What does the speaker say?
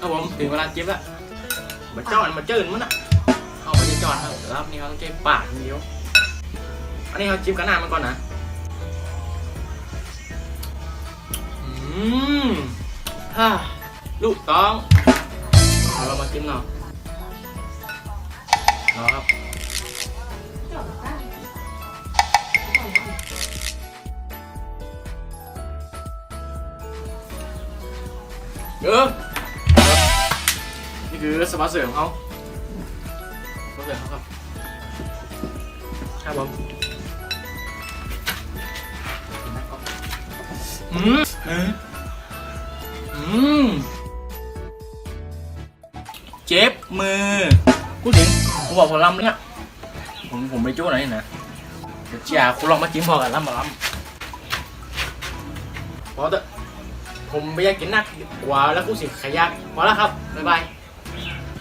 ครับผมถึงเวลาจิ้มละมาจอดมาเจินมันอะเอาไปจอดครับแล้วนี่เขาต้องใช้ปากอย่างเดียว อันนี้เขาจิ้มกันหน้ามันก่อนนะอืมฮ่าลูกต้องเอาเรามาจิ้มเนาะเอาครับเออนี่ คือสปาเสริมของเขาสปาเสริเขาครับครับผมอืมอืมอืมเจ็บมือพูดถึงผมบอกผมลำเนี่ยผมผมไปจู้ไหนนะเดี๋ยวจ่าคุณลองมาจิ้มพอกันลำมาลำพอเถอะผมไม่อยากกินนักกว่าแล้วกูสิขยักพอแล้วครับ บ๊ายบาย